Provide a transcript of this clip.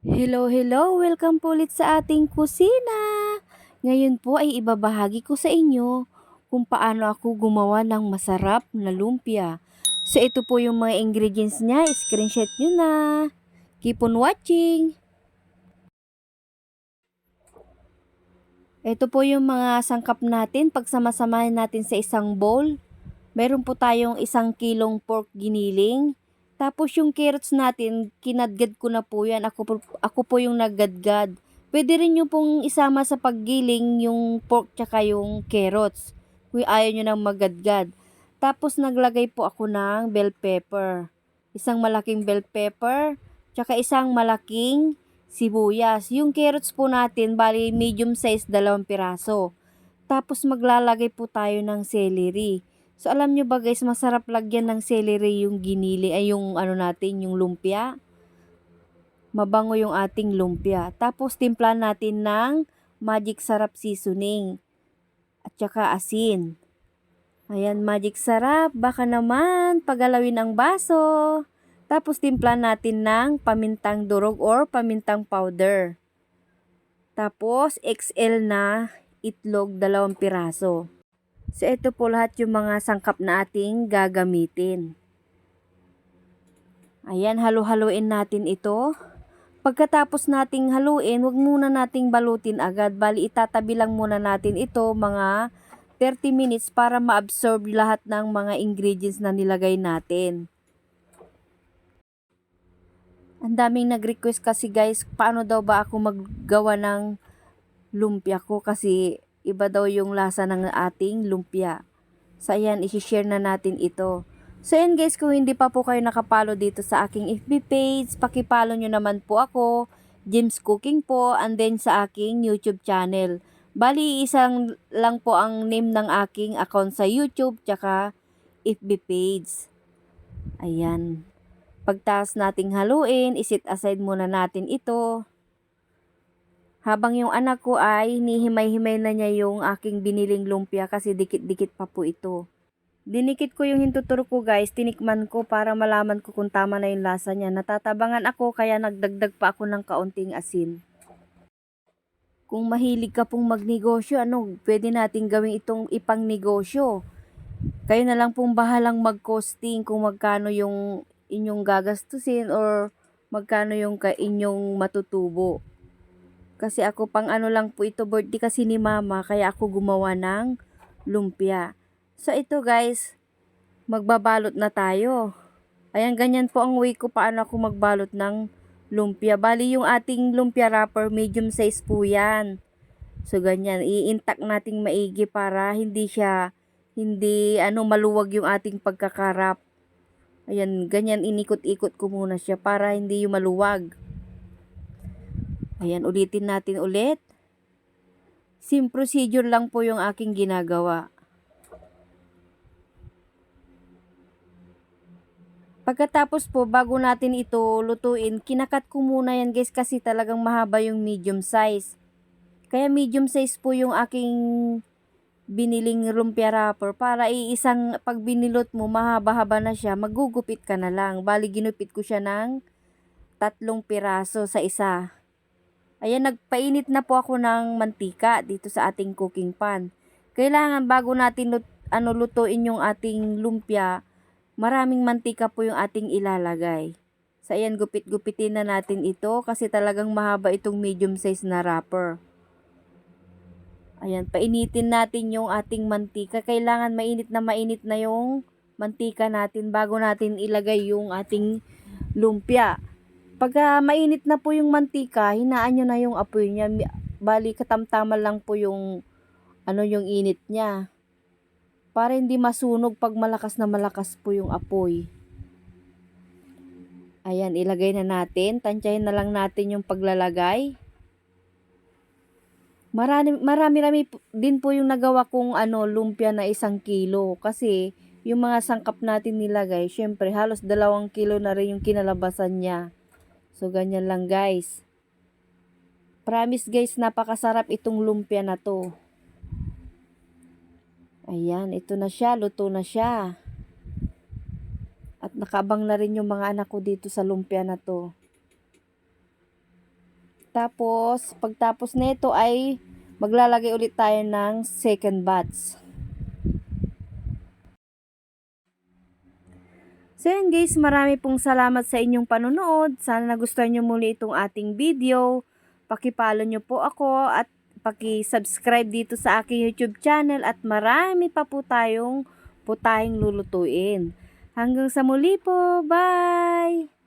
Hello, hello! Welcome po ulit sa ating kusina! Ngayon po ay ibabahagi ko sa inyo kung paano ako gumawa ng masarap na lumpia. So ito po yung mga ingredients niya, screenshot nyo na. Keep on watching! Ito po yung mga sangkap natin. Pagsamasamahin natin sa isang bowl. Meron po tayong isang kilong pork giniling. Tapos yung carrots natin, kinadgad ko na po yan. Ako po, ako po yung naggadgad. Pwede rin nyo pong isama sa paggiling yung pork tsaka yung carrots. Kung ayaw nyo nang magadgad. Tapos naglagay po ako ng bell pepper. Isang malaking bell pepper. Tsaka isang malaking sibuyas. Yung carrots po natin, bali medium size, dalawang piraso. Tapos maglalagay po tayo ng celery. So alam nyo ba guys, masarap lagyan ng celery yung ginili, ay yung ano natin, yung lumpia. Mabango yung ating lumpia. Tapos timpla natin ng magic sarap seasoning. At saka asin. Ayan, magic sarap. Baka naman pagalawin ang baso. Tapos timpla natin ng pamintang durog or pamintang powder. Tapos XL na itlog dalawang piraso. So ito po lahat yung mga sangkap na ating gagamitin. Ayan, halu-haluin natin ito. Pagkatapos nating haluin, wag muna nating balutin agad. Bali, itatabi lang muna natin ito mga 30 minutes para ma-absorb lahat ng mga ingredients na nilagay natin. Ang daming nag-request kasi guys, paano daw ba ako maggawa ng lumpia ko kasi iba daw yung lasa ng ating lumpia. So ayan, isi-share na natin ito. So ayan guys, kung hindi pa po kayo nakapalo dito sa aking FB page, pakipalo nyo naman po ako, Jim's Cooking po, and then sa aking YouTube channel. Bali, isang lang po ang name ng aking account sa YouTube, tsaka FB page. Ayan. Pagtas nating haluin, isit aside muna natin ito. Habang yung anak ko ay hinihimay-himay na niya yung aking biniling lumpia kasi dikit-dikit pa po ito. Dinikit ko yung hintuturo ko guys, tinikman ko para malaman ko kung tama na yung lasa niya. Natatabangan ako kaya nagdagdag pa ako ng kaunting asin. Kung mahilig ka pong magnegosyo, ano, pwede nating gawin itong ipang negosyo. Kayo na lang pong bahalang mag-costing kung magkano yung inyong gagastusin or magkano yung ka inyong matutubo. Kasi ako pang ano lang po ito, birthday kasi ni mama, kaya ako gumawa ng lumpia. So ito guys, magbabalot na tayo. Ayan, ganyan po ang way ko paano ako magbalot ng lumpia. Bali yung ating lumpia wrapper, medium size po yan. So ganyan, i-intact nating maigi para hindi siya, hindi ano maluwag yung ating pagkakarap. Ayan, ganyan inikot-ikot ko muna siya para hindi yung maluwag. Ayan, ulitin natin ulit. Same procedure lang po yung aking ginagawa. Pagkatapos po, bago natin ito lutuin, kinakat ko muna yan guys kasi talagang mahaba yung medium size. Kaya medium size po yung aking biniling lumpia wrapper para iisang pag binilot mo mahaba-haba na siya, magugupit ka na lang. Bali ginupit ko siya ng tatlong piraso sa isa. Ayan, nagpainit na po ako ng mantika dito sa ating cooking pan. Kailangan bago natin lut ano, lutuin yung ating lumpia, maraming mantika po yung ating ilalagay. So, ayan, gupit-gupitin na natin ito kasi talagang mahaba itong medium size na wrapper. Ayan, painitin natin yung ating mantika. Kailangan mainit na mainit na yung mantika natin bago natin ilagay yung ating lumpia. Pagka mainit na po yung mantika, hinaan nyo na yung apoy niya. Bali, katamtaman lang po yung ano yung init niya. Para hindi masunog pag malakas na malakas po yung apoy. Ayan, ilagay na natin. Tansyahin na lang natin yung paglalagay. Marami, marami-rami din po yung nagawa kong ano, lumpia na isang kilo. Kasi yung mga sangkap natin nilagay, syempre halos dalawang kilo na rin yung kinalabasan niya. So, ganyan lang guys. Promise guys, napakasarap itong lumpia na to. Ayan, ito na siya, luto na siya. At nakabang na rin yung mga anak ko dito sa lumpia na to. Tapos, pagtapos nito ay maglalagay ulit tayo ng second batch. So yun guys, marami pong salamat sa inyong panonood. Sana nagustuhan nyo muli itong ating video. Pakipalo nyo po ako at paki-subscribe dito sa aking YouTube channel at marami pa po tayong putahing lulutuin. Hanggang sa muli po. Bye!